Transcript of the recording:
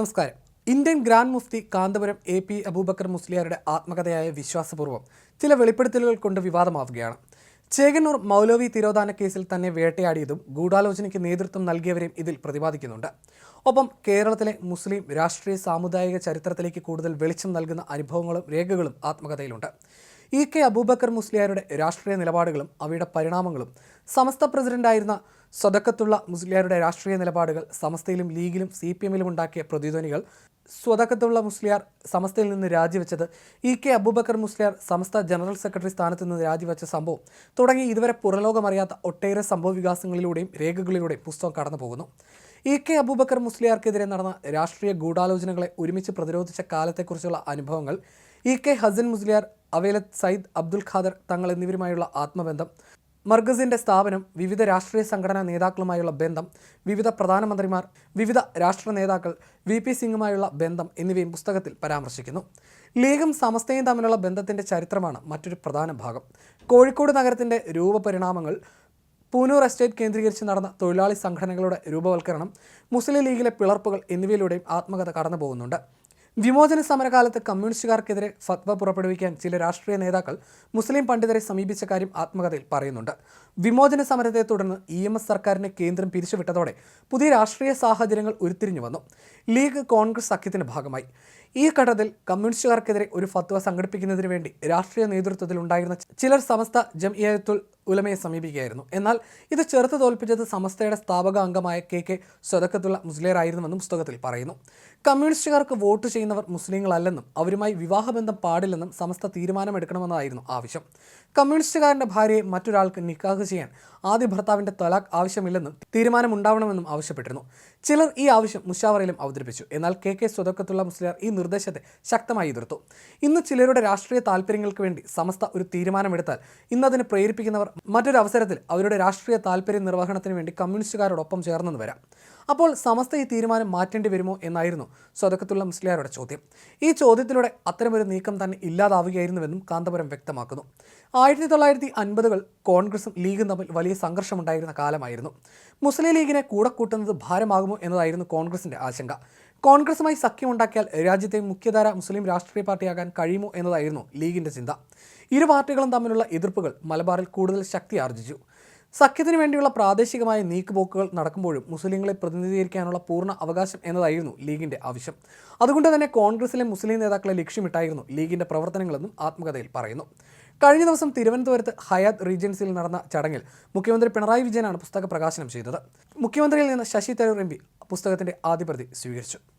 നമസ്കാരം. Indian grand Mufti Kanthapuram A P Aboobacker മുസ്ലിയാരുടെ ആത്മകഥയായ വിശ്വാസപൂർവം ചില വെളിപ്പെടുത്തലുകൾ കൊണ്ട് വിവാദമാവുകയാണ്. ചേകന്നൂർ മൗലവി തിരോധാന കേസിൽ തന്നെ വേട്ടയാടിയതും ഗൂഢാലോചനയ്ക്ക് നേതൃത്വം നൽകിയവരെയും ഇതിൽ പ്രതിപാദിക്കുന്നുണ്ട്. ഒപ്പം കേരളത്തിലെ മുസ്ലിം രാഷ്ട്രീയ സാമുദായിക ചരിത്രത്തിലേക്ക് കൂടുതൽ വെളിച്ചം നൽകുന്ന അനുഭവങ്ങളും രേഖകളും ആത്മകഥയിലുണ്ട്. ഇ കെ അബൂബക്കർ മുസ്ലിയാരുടെ രാഷ്ട്രീയ നിലപാടുകളും അവയുടെ പരിണാമങ്ങളും സമസ്ത പ്രസിഡന്റായിരുന്ന സ്വതക്കത്തുള്ള മുസ്ലിയാരുടെ രാഷ്ട്രീയ നിലപാടുകൾ സമസ്തയിലും ലീഗിലും സി പി എമ്മിലും ഉണ്ടാക്കിയ പ്രതിധ്വനികൾ സ്വതക്കത്തുള്ള മുസ്ലിയാർ സമസ്തയിൽ നിന്ന് രാജിവെച്ചത് E K Aboobacker Musliyar Samastha general secretary സ്ഥാനത്ത് നിന്ന് രാജിവെച്ച സംഭവം തുടങ്ങി ഇതുവരെ പുറലോകമറിയാത്ത ഒട്ടേറെ സംഭവ വികാസങ്ങളിലൂടെയും രേഖകളിലൂടെയും പുസ്തകം കടന്നു പോകുന്നു ഇ കെ അബൂബക്കർ മുസ്ലിയാർക്കെതിരെ നടന്ന രാഷ്ട്രീയ ഗൂഢാലോചനകളെ ഒരുമിച്ച് പ്രതിരോധിച്ച കാലത്തെക്കുറിച്ചുള്ള അനുഭവങ്ങൾ ഇ കെ ഹസൻ മുസ്ലിയാർ അവേലത്ത് സയ്യിദ് അബ്ദുൽ ഖാദർ തങ്ങൾ എന്നിവരുമായുള്ള ആത്മബന്ധം മർഗസിന്റെ സ്ഥാപനം വിവിധ രാഷ്ട്രീയ സംഘടനാ നേതാക്കളുമായുള്ള ബന്ധം വിവിധ പ്രധാനമന്ത്രിമാർ വിവിധ രാഷ്ട്ര നേതാക്കൾ വി പി സിംഗുമായുള്ള ബന്ധം എന്നിവയും പുസ്തകത്തിൽ പരാമർശിക്കുന്നു. ലീഗും സമസ്തയും തമ്മിലുള്ള ബന്ധത്തിന്റെ ചരിത്രമാണ് മറ്റൊരു പ്രധാന ഭാഗം. കോഴിക്കോട് നഗരത്തിന്റെ രൂപപരിണാമങ്ങൾ പൂനൂർ എസ്റ്റേറ്റ് കേന്ദ്രീകരിച്ച് നടന്ന തൊഴിലാളി സംഘടനകളുടെ രൂപവൽക്കരണം മുസ്ലിം ലീഗിലെ പിളർപ്പുകൾ എന്നിവയിലൂടെയും ആത്മകഥ കടന്നു പോകുന്നുണ്ട് വിമോചന സമരകാലത്ത് കമ്മ്യൂണിസ്റ്റുകാർക്കെതിരെ ഫത്വ പുറപ്പെടുവിക്കാൻ ചില രാഷ്ട്രീയ നേതാക്കൾ മുസ്ലിം പണ്ഡിതരെ സമീപിച്ച കാര്യം ആത്മകഥയിൽ പറയുന്നുണ്ട്. വിമോചന സമരത്തെ തുടർന്ന് ഇ എം എസ് സർക്കാരിനെ കേന്ദ്രം പിരിച്ചുവിട്ടതോടെ പുതിയ രാഷ്ട്രീയ സാഹചര്യങ്ങൾ ഉരുത്തിരിഞ്ഞു വന്നു. ലീഗ് കോൺഗ്രസ് സഖ്യത്തിന്റെ ഭാഗമായി. ഈ ഘട്ടത്തിൽ കമ്മ്യൂണിസ്റ്റുകാർക്കെതിരെ ഒരു ഫത്വ സംഘടിപ്പിക്കുന്നതിന് വേണ്ടി രാഷ്ട്രീയ നേതൃത്വത്തിൽ ഉണ്ടായിരുന്ന ചിലർ സമസ്ത ജംഇയത്തുൽ ഉലമയെ സമീപിക്കുകയായിരുന്നു. എന്നാൽ ഇത് ചെറുത്ത് തോൽപ്പിച്ചത് സമസ്തയുടെ സ്ഥാപക അംഗമായ കെ കെ സ്വതക്കത്തുള്ള മുസ്ലിയറായിരുന്നുവെന്നും പുസ്തകത്തിൽ പറയുന്നു. കമ്മ്യൂണിസ്റ്റുകാർക്ക് വോട്ട് ചെയ്യുന്നവർ മുസ്ലിങ്ങളല്ലെന്നും അവരുമായി വിവാഹബന്ധം പാടില്ലെന്നും സമസ്ത തീരുമാനമെടുക്കണമെന്നതായിരുന്നു ആവശ്യം. കമ്മ്യൂണിസ്റ്റുകാരന്റെ ഭാര്യയെ മറ്റൊരാൾക്ക് നിക്കാഹ് ചെയ്യാൻ ആദ്യ ഭർത്താവിന്റെ തലാഖ് ആവശ്യമില്ലെന്നും തീരുമാനമുണ്ടാവണമെന്നും ആവശ്യപ്പെട്ടിരുന്നു. ചിലർ ഈ ആവശ്യം മുഷാവറയിലും അവതരിപ്പിച്ചു. എന്നാൽ കെ കെ സ്വതക്കത്തുള്ള മുസ്ലിയാർ ഈ നിർദ്ദേശത്തെ ശക്തമായി എതിർത്തു. ഇന്ന് ചിലരുടെ രാഷ്ട്രീയ താല്പര്യങ്ങൾക്ക് വേണ്ടി സമസ്ത ഒരു തീരുമാനമെടുത്താൽ ഇന്നതിനെ പ്രേരിപ്പിക്കുന്നവർ മറ്റൊരു അവസരത്തിൽ അവരുടെ രാഷ്ട്രീയ താല്പര്യ നിർവഹണത്തിന് വേണ്ടി കമ്മ്യൂണിസ്റ്റുകാരോടൊപ്പം ചേർന്നെന്ന് വരാം. അപ്പോൾ സമസ്ത ഈ തീരുമാനം മാറ്റേണ്ടി വരുമോ എന്നായിരുന്നു സ്വതക്കത്തുള്ള മുസ്ലിയാരുടെ ചോദ്യം. ഈ ചോദ്യത്തിലൂടെ അത്തരമൊരു നീക്കം തന്നെ ഇല്ലാതാവുകയായിരുന്നുവെന്നും കാന്തപുരം വ്യക്തമാക്കുന്നു. ആയിരത്തി തൊള്ളായിരത്തി അൻപതുകൾ കോൺഗ്രസും ലീഗും തമ്മിൽ വലിയ സംഘർഷമുണ്ടായിരുന്ന കാലമായിരുന്നു. മുസ്ലിം ലീഗിനെ കൂടെ കൂട്ടുന്നത് ഭാരമാകുമോ എന്നതായിരുന്നു കോൺഗ്രസിന്റെ ആശങ്ക. കോൺഗ്രസുമായി സഖ്യമുണ്ടാക്കിയാൽ രാജ്യത്തെ മുഖ്യധാര മുസ്ലിം രാഷ്ട്രീയ പാർട്ടിയാകാൻ കഴിയുമോ എന്നതായിരുന്നു ലീഗിന്റെ ചിന്ത. ഇരു പാർട്ടികളും തമ്മിലുള്ള എതിർപ്പുകൾ മലബാറിൽ കൂടുതൽ ശക്തി ആർജിച്ചു സഖ്യത്തിന് വേണ്ടിയുള്ള പ്രാദേശികമായ നീക്കുപോക്കുകൾ നടക്കുമ്പോഴും മുസ്ലിങ്ങളെ പ്രതിനിധീകരിക്കാനുള്ള പൂർണ അവകാശം എന്നതായിരുന്നു ലീഗിന്റെ ആവശ്യം. അതുകൊണ്ട് തന്നെ കോൺഗ്രസിലെ മുസ്ലിം നേതാക്കളെ ലക്ഷ്യമിട്ടായിരുന്നു ലീഗിന്റെ പ്രവർത്തനങ്ങളെന്നും ആത്മകഥയിൽ പറയുന്നു. കഴിഞ്ഞ ദിവസം തിരുവനന്തപുരത്ത് ഹയാത്ത് റീജൻസിൽ നടന്ന ചടങ്ങിൽ മുഖ്യമന്ത്രി പിണറായി വിജയനാണ് പുസ്തക പ്രകാശനം ചെയ്തത്. മുഖ്യമന്ത്രിയിൽ നിന്ന് ശശി തരൂർ എം പുസ്തകത്തിന്റെ ആദ്യപ്രതി സ്വീകരിച്ചു.